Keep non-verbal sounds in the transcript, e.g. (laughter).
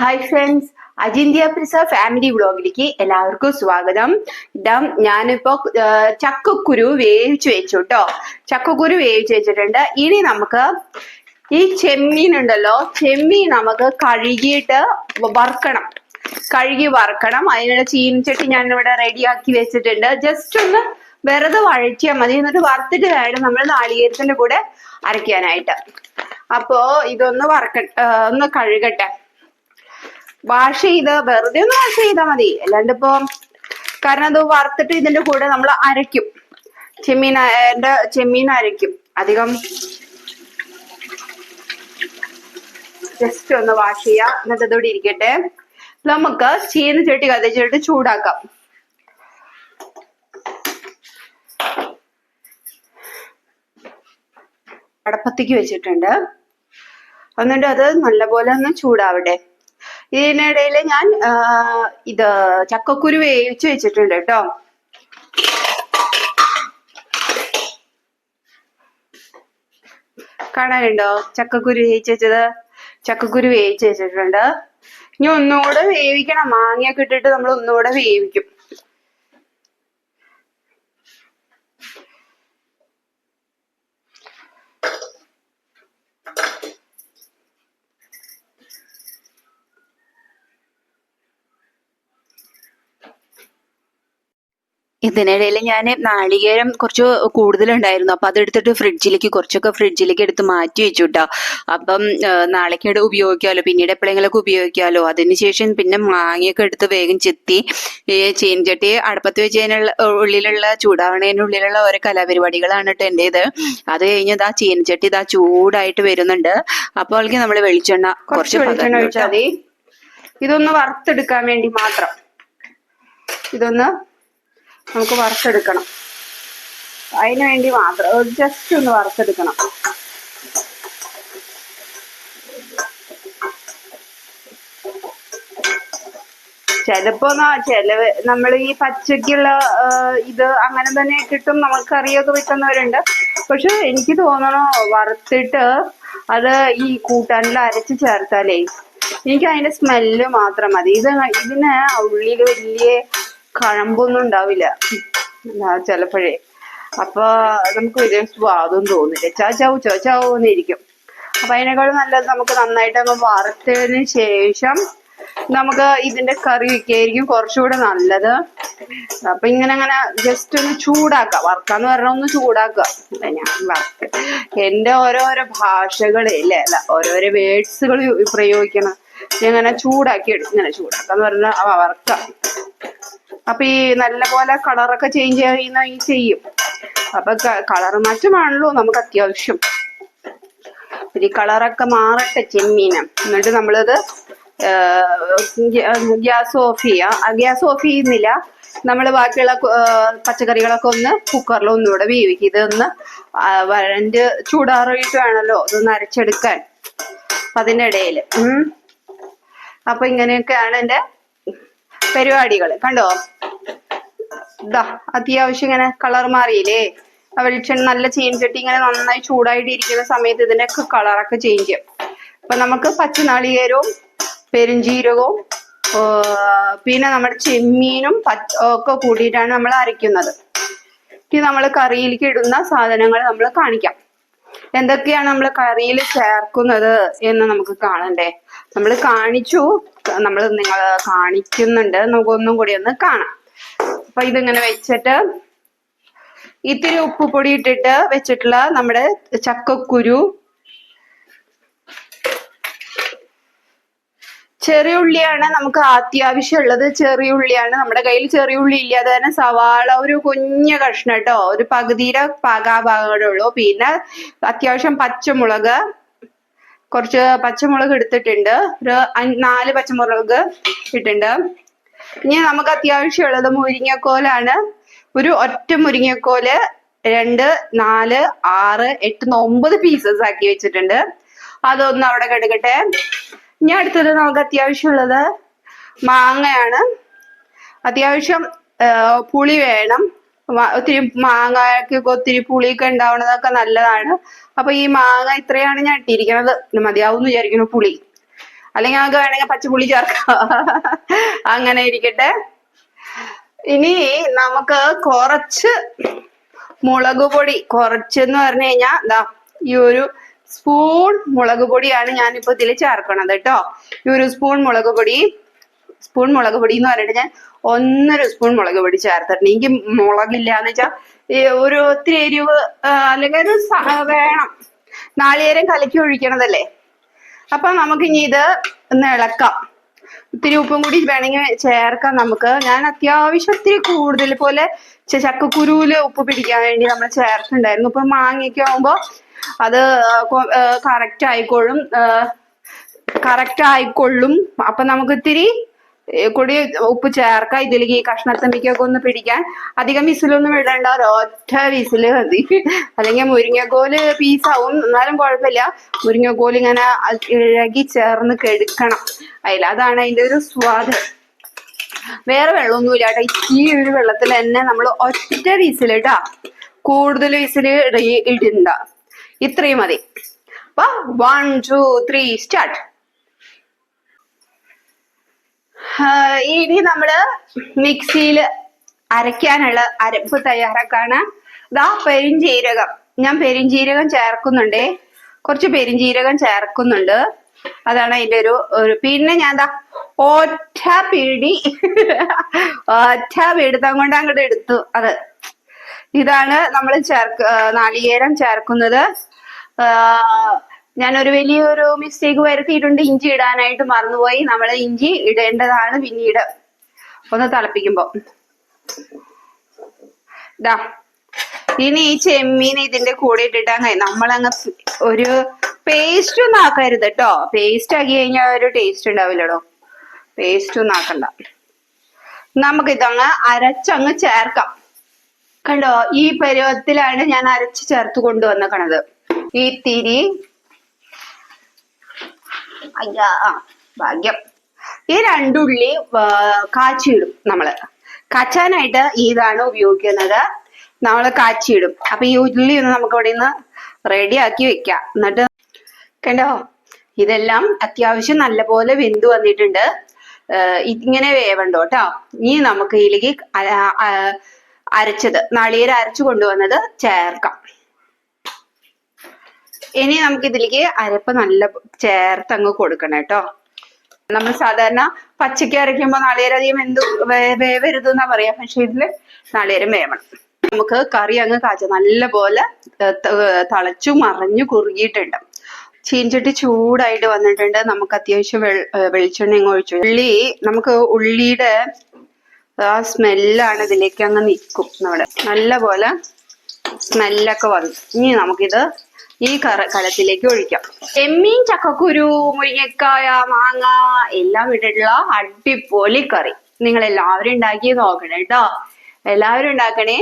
Hi friends അജിന്ത്യ പ്രിസ family വ്ളോഗിലേക്ക് എല്ലാവർക്കും സ്വാഗതം. ഇതാ ഞാനിപ്പോ ചക്കക്കുരു വേവിച്ച് വെച്ചു കേട്ടോ ചക്കക്കുരു വേവിച്ച് വെച്ചിട്ടുണ്ട്. ഇനി നമുക്ക് ഈ ചെമ്മീൻ ഉണ്ടല്ലോ ചെമ്മീൻ നമുക്ക് കഴുകിയിട്ട് വറുക്കണം. കഴുകി വറുക്കണം. അതിനുള്ള ചീനിച്ചട്ടി ഞാൻ ഇവിടെ റെഡിയാക്കി വെച്ചിട്ടുണ്ട്. ജസ്റ്റ് ഒന്ന് വെറുതെ വഴറ്റിയാൽ മതി. എന്നിട്ട് വറുത്തിട്ട് വേണം നമ്മൾ നാളികേരത്തിന്റെ കൂടെ അരയ്ക്കാനായിട്ട്. അപ്പോ ഇതൊന്ന് വറക്ക ഒന്ന് കഴുകട്ടെ. വാഷ് ചെയ്ത് വെറുതെ ഒന്ന് വാഷ് ചെയ്താൽ മതി. അല്ലാണ്ട് ഇപ്പൊ കാരണം അത് വറുത്തിട്ട് ഇതിന്റെ കൂടെ നമ്മൾ അരയ്ക്കും. ചെമ്മീൻ എന്റെ ചെമ്മീൻ അരയ്ക്കും. അധികം ജസ്റ്റ് ഒന്ന് വാഷ് ചെയ്യാം. എന്നിട്ട് ഇതോടെ ഇരിക്കട്ടെ. നമുക്ക് ചീന ചട്ടി കത്തിച്ചിട്ട് ചൂടാക്കാം. അടപ്പത്തേക്ക് വെച്ചിട്ടുണ്ട്. എന്നിട്ട് അത് നല്ലപോലെ ഒന്ന് ചൂടാവട്ടെ. ഇതിനിടയിൽ ഞാൻ ഇത് ചക്കക്കുരു വേവിച്ച് വെച്ചിട്ടുണ്ട് കേട്ടോ. കാണാനുണ്ടോ? ചക്കക്കുരു വേവിച്ച് വെച്ചത്? ചക്കക്കുരു വേവിച്ച് വെച്ചിട്ടുണ്ട്. ഇനി ഒന്നുകൂടെ വേവിക്കണം. മാങ്ങയൊക്കെ ഇട്ടിട്ട് നമ്മൾ ഒന്നുകൂടെ വേവിക്കും. ഇതിനിടയിൽ ഞാൻ നാളികേരം കുറച്ച് കൂടുതലുണ്ടായിരുന്നു. അപ്പൊ അതെടുത്തിട്ട് ഫ്രിഡ്ജിലേക്ക് കുറച്ചൊക്കെ ഫ്രിഡ്ജിലേക്ക് എടുത്ത് മാറ്റി വെച്ചു കേട്ടോ അപ്പം നാളേക്ക് ഇവിടെ ഉപയോഗിക്കാമല്ലോ പിന്നീട് എപ്പോഴെങ്കിലൊക്കെ ഉപയോഗിക്കാമല്ലോ അതിനുശേഷം പിന്നെ മാങ്ങയൊക്കെ എടുത്ത് വേഗം ചെത്തി ഈ ചീനച്ചട്ടി അടുപ്പത്ത് വെച്ചതിനുള്ള ഉള്ളിലുള്ള ചൂടാവണതിനുള്ളിലുള്ള ഓരോ കലാപരിപാടികളാണ് കേട്ടോ എന്റെത് അത് കഴിഞ്ഞ് ഇതാ ചീനച്ചട്ടി ഇതാ ചൂടായിട്ട് വരുന്നുണ്ട്. അപ്പോൾ നമ്മൾ വെളിച്ചെണ്ണ കുറച്ച് കുറച്ച് വെളിച്ചെണ്ണ ഒഴിച്ചാൽ മതി. ഇതൊന്ന് വറുത്തെടുക്കാൻ വേണ്ടി മാത്രം. ഇതൊന്ന് നമുക്ക് വറുത്തെടുക്കണം. അതിന് വേണ്ടി മാത്രം ജസ്റ്റ് ഒന്ന് വറുത്തെടുക്കണം. ചിലപ്പോ ചിലവ് നമ്മൾ ഈ പച്ചക്കുള്ള ഇത് അങ്ങനെ തന്നെ കിട്ടും നമുക്ക് കറിയൊക്കെ വെക്കുന്നവരുണ്ട് പക്ഷെ എനിക്ക് തോന്നണോ വറുത്തിട്ട് അത് ഈ കൂട്ടാനിൽ അരച്ച് ചേർത്താലേ എനിക്ക് അതിന്റെ സ്മെല്ല് മാത്രം മതി. ഇത് ഇതിന് ഉള്ളിൽ വലിയ കഴമ്പൊന്നും ഉണ്ടാവില്ല. ചിലപ്പോഴേ. അപ്പൊ നമുക്ക് വിചാരിച്ചു സ്വാദം തോന്നില്ല ചാ ചാവ് ചോ ചാവൂ എന്നിരിക്കും അപ്പൊ അതിനേക്കാളും നല്ലത് നമുക്ക് നന്നായിട്ട് അങ്ങ് വറുത്തതിന് ശേഷം നമുക്ക് ഇതിന്റെ കറി വെക്കായിരിക്കും കുറച്ചുകൂടെ നല്ലത്. അപ്പൊ ഇങ്ങനെ അങ്ങനെ ജസ്റ്റ് ഒന്ന് ചൂടാക്കുക വറുക്കാന്ന് പറഞ്ഞാൽ ഒന്ന് ചൂടാക്കുക ഞാൻ വറുക്ക എന്റെ ഓരോരോ ഭാഷകളെ അല്ലേ അല്ല ഓരോരോ വേർഡ്സുകൾ പ്രയോഗിക്കണം. ഇങ്ങനെ ചൂടാക്കി എടുക്കും ഇങ്ങനെ ചൂടാക്കാന്ന് പറഞ്ഞാൽ ആ വറുക്കാം. അപ്പൊ ഈ നല്ല പോലെ കളറൊക്കെ ചേഞ്ച് ചെയ്യുന്ന ഈ ചെയ്യും. അപ്പൊ കളർ മാറ്റമാണല്ലോ നമുക്ക് അത്യാവശ്യം. ഈ കളറൊക്കെ മാറട്ടെ ചെമ്മീന്. എന്നിട്ട് നമ്മളത് ഗ്യാസ് ഓഫ് ചെയ്യുക ഗ്യാസ് ഓഫ് ചെയ്യുന്നില്ല. നമ്മൾ ബാക്കിയുള്ള പച്ചക്കറികളൊക്കെ ഒന്ന് കുക്കറിൽ ഒന്നുകൂടെ വേവിക്കും. ഇതൊന്ന് വരണ്ട് ചൂടാറിയിട്ട് വേണമല്ലോ ഇതൊന്ന് അരച്ചെടുക്കാൻ. അതിന്റെ ഇടയിൽ അപ്പൊ ഇങ്ങനെയൊക്കെയാണ് എന്റെ പരിപാടികൾ കണ്ടോ? ഇതാ അത്യാവശ്യം ഇങ്ങനെ കളർ മാറിയില്ലേ? വെളിച്ചെണ്ണ നല്ല ചീൻചട്ടി ഇങ്ങനെ നന്നായി ചൂടായിട്ട് ഇരിക്കുന്ന സമയത്ത് ഇതിനൊക്കെ കളറൊക്കെ ചേഞ്ച് ചെയ്യും. അപ്പൊ നമുക്ക് പച്ചനാളികേരവും പെരുംജീരകവും പിന്നെ നമ്മുടെ ചെമ്മീനും ഒക്കെ കൂട്ടിയിട്ടാണ് നമ്മൾ അരയ്ക്കുന്നത്. ഇനി നമ്മൾ കറിയിലേക്ക് ഇടുന്ന സാധനങ്ങൾ നമ്മൾ കാണിക്കാം. എന്തൊക്കെയാണ് നമ്മൾ കറിയിൽ ചേർക്കുന്നത് എന്ന് നമുക്ക് കാണണ്ടേ? നമ്മൾ കാണിച്ചു. നമ്മൾ നിങ്ങൾ കാണിക്കുന്നുണ്ട്. നമുക്കൊന്നും കൂടി ഒന്ന് കാണാം. അപ്പൊ ഇതിങ്ങനെ വെച്ചിട്ട് ഇത്തിരി ഉപ്പുപൊടി ഇട്ടിട്ട് വെച്ചിട്ടുള്ള നമ്മുടെ ചക്കക്കുരു ചെറിയ ഉള്ളിയാണ് നമുക്ക് അത്യാവശ്യമുള്ളത്. ചെറിയ ഉള്ളിയാണ്. നമ്മുടെ കയ്യിൽ ചെറിയ ഉള്ളി ഇല്ലാതെ തന്നെ സവാള ഒരു കുഞ്ഞ കഷ്ണം കേട്ടോ. ഒരു പകുതിയുടെ പാകാഭാഗമേ ഉള്ളൂ. പിന്നെ അത്യാവശ്യം പച്ചമുളക്. കുറച്ച് പച്ചമുളക് എടുത്തിട്ടുണ്ട്. ഒരു നാല് പച്ചമുളക് ഇട്ടിട്ടുണ്ട്. ഇനി നമുക്ക് അത്യാവശ്യമുള്ളത് മുരിങ്ങക്കോലാണ്. ഒരു ഒറ്റ മുരിങ്ങക്കോൽ രണ്ട് നാല് ആറ് എട്ട് ഒമ്പത് പീസസ് ആക്കി വെച്ചിട്ടുണ്ട്. അതൊന്ന് അവിടെ കിടക്കട്ടെ ഇനി അടുത്തത് നമുക്ക് അത്യാവശ്യമുള്ളത് മാങ്ങയാണ്. അത്യാവശ്യം പുളി വേണം. ഒത്തിരി മാങ്ങയ്ക്കൊക്കെ ഒത്തിരി പുളിയൊക്കെ ഉണ്ടാവുന്നതൊക്കെ നല്ലതാണ്. അപ്പൊ ഈ മാങ്ങ ഇത്രയാണ് ഞാൻ ഇട്ടിരിക്കുന്നത്. മതിയാവും വിചാരിക്കുന്നു പുളി. അല്ലെങ്കിൽ നമുക്ക് വേണമെങ്കിൽ പച്ചപ്പുളി ചേർക്കാം. (laughs) അങ്ങനെ ഇരിക്കട്ടെ. ഇനി നമുക്ക് കുറച്ച് മുളക് പൊടി. കുറച്ചെന്ന് പറഞ്ഞു കഴിഞ്ഞാൽ ഈ ഒരു സ്പൂൺ മുളക് പൊടിയാണ് ഞാനിപ്പോ ഇതിൽ ചേർക്കണത് കേട്ടോ. ഈ ഒരു സ്പൂൺ മുളക് പൊടി സ്പൂൺ മുളക് പൊടി എന്ന് പറഞ്ഞിട്ട് ഞാൻ ഒന്നര സ്പൂൺ മുളക് പൊടി ചേർത്തിട്ടുണ്ട്. എനിക്ക് മുളകില്ല എന്ന് വെച്ചാൽ ഒരു ഒത്തിരി എരിവ് അല്ലെങ്കിൽ ഒരു വേണം. നാളികേരം കലക്കി ഒഴിക്കണതല്ലേ? അപ്പൊ നമുക്ക് ഇനി ഇത് ഒന്ന് ഇളക്കാം. ഒത്തിരി ഉപ്പും കൂടി വേണമെങ്കിൽ ചേർക്കാം നമുക്ക്. ഞാൻ അത്യാവശ്യം ഒത്തിരി കൂടുതൽ പോലെ ചക്കക്കുരുവിൽ ഉപ്പ് പിടിക്കാൻ വേണ്ടി നമ്മൾ ചേർത്തിട്ടുണ്ടായിരുന്നു. ഇപ്പൊ മാങ്ങയൊക്കെ ആവുമ്പോ അത് കറക്റ്റ് ആയിക്കോളും. കറക്റ്റ് ആയിക്കൊള്ളും. അപ്പൊ നമുക്ക് ഇത്തിരി കൂടി ഉപ്പ് ചേർക്കാം. ഇതിലേക്ക് ഈ കഷ്ണത്തമ്പിക്കൊക്കെ ഒന്ന് പിടിക്കാൻ. അധികം വിസിലൊന്നും ഇടണ്ട. ഒരൊറ്റ വിസിൽ മതി. അല്ലെങ്കിൽ മുരിങ്ങക്കോൽ പീസാവും. എന്നാലും കുഴപ്പമില്ല. മുരിങ്ങക്കോൽ ഇങ്ങനെ ഇഴകി ചേർന്ന് കെടുക്കണം. അതിൽ അതാണ് അതിന്റെ ഒരു സ്വാദ്. വേറെ വെള്ളമൊന്നുമില്ല കേട്ടോ. ഈ ഒരു വെള്ളത്തിൽ തന്നെ നമ്മൾ ഒറ്റ വിസിൽ ഇട്ടാ കൂടുതൽ വിസിൽ ഇടണ്ട. ഇത്രയും മതി. അപ്പൊ വൺ ടു ത്രീ സ്റ്റാർട്ട് ഇനി നമ്മൾ മിക്സിയിൽ അരയ്ക്കാനുള്ള അരപ്പ് തയ്യാറാക്കാണ്. ദാ പെരിഞ്ചീരകം. ഞാൻ പെരിഞ്ചീരകം ചേർക്കുന്നുണ്ടേ. കുറച്ച് പെരിഞ്ചീരകം ചേർക്കുന്നുണ്ട്. അതാണ് അതിന്റെ ഒരു ഒരു പിന്നെ ഞാൻ എന്താ ഒറ്റ പിടി ഒറ്റ പിടുത്തം കൊണ്ട് അങ്ങോട്ട് എടുത്തു. അത് ഇതാണ് നമ്മൾ ചേർക്ക നാളികേരം ചേർക്കുന്നത്. ഞാനൊരു വലിയൊരു മിസ്റ്റേക്ക് വരുത്തിയിട്ടുണ്ട്. ഇഞ്ചി ഇടാനായിട്ട് മറന്നുപോയി. നമ്മൾ ഇഞ്ചി ഇടേണ്ടതാണ് പിന്നീട്. ഒന്ന് തിളപ്പിക്കുമ്പോ. ഇതാ ഇനി ഈ ചെമ്മീൻ ഇതിന്റെ കൂടെ ഇട്ടിട്ട് നമ്മളങ്ങ് ഒരു പേസ്റ്റ് ഒന്നും ആക്കരുത് കേട്ടോ പേസ്റ്റ് ആക്കി കഴിഞ്ഞാൽ ഒരു ടേസ്റ്റ് ഉണ്ടാവില്ലടോ. പേസ്റ്റ് ഒന്നും ആക്കണ്ട. നമുക്ക് ഇതങ്ങ് അരച്ചങ്ങ് ചേർക്കാം. കണ്ടോ? ഈ പരുവത്തിലാണ് ഞാൻ അരച്ച് ചേർത്ത് കൊണ്ടുവന്നേക്കണത്. ഈ ഭാഗ്യം. ഈ രണ്ടുള്ളി കാച്ചിയിടും നമ്മൾ. കാച്ചാനായിട്ട് ഇതാണ് ഉപയോഗിക്കുന്നത്. നമ്മൾ കാച്ചിയിടും. അപ്പൊ ഈ ഉള്ളി ഒന്ന് നമുക്ക് ഇവിടെ നിന്ന് റെഡിയാക്കി വെക്കാം. എന്നിട്ട് കണ്ടോ? ഇതെല്ലാം അത്യാവശ്യം നല്ലപോലെ വെന്ത് വന്നിട്ടുണ്ട്. ഇങ്ങനെ വേവണ്ടോ കേട്ടോ ഇനി നമുക്ക് ഇതിലേക്ക് അരച്ചത് നാളികേരം അരച്ചു കൊണ്ടുവന്നത് ചേർക്കാം. ഇനി നമുക്ക് ഇതിലേക്ക് അരപ്പ് നല്ല ചേർത്ത് അങ്ങ് കൊടുക്കണം കേട്ടോ. നമ്മൾ സാധാരണ പച്ചയ്ക്ക് അരയ്ക്കുമ്പോൾ നാളികേരം എന്തു വേവരുത് എന്നാ പറയാ. പക്ഷെ ഇതിൽ നാളികേരം വേവണം. നമുക്ക് കറി അങ്ങ് കാച്ച നല്ല പോലെ തളച്ചു മറഞ്ഞു കുറുകിയിട്ടുണ്ട്. ചീൻചട്ടി ചൂടായിട്ട് വന്നിട്ടുണ്ട്. നമുക്ക് അത്യാവശ്യം വെളിച്ചെണ്ണ അങ്ങ് ഒഴിച്ചു. ഉള്ളി നമുക്ക് ഉള്ളിയുടെ ആ സ്മെല്ലാണ് ഇതിലേക്ക് അങ്ങ് നിൽക്കും. നമ്മുടെ നല്ല പോലെ സ്മെല്ലൊക്കെ വന്നു. ഇനി നമുക്കിത് ഈ കറ കലത്തിലേക്ക് ഒഴിക്കാം. ചെമ്മീൻ ചക്കക്കുരു മുരിങ്ങക്കായ മാങ്ങ എല്ലാം ഇട്ടിട്ടുള്ള അടിപൊളി കറി. നിങ്ങൾ എല്ലാവരും ഉണ്ടാക്കി നോക്കണം കേട്ടോ. എല്ലാവരും ഉണ്ടാക്കണേ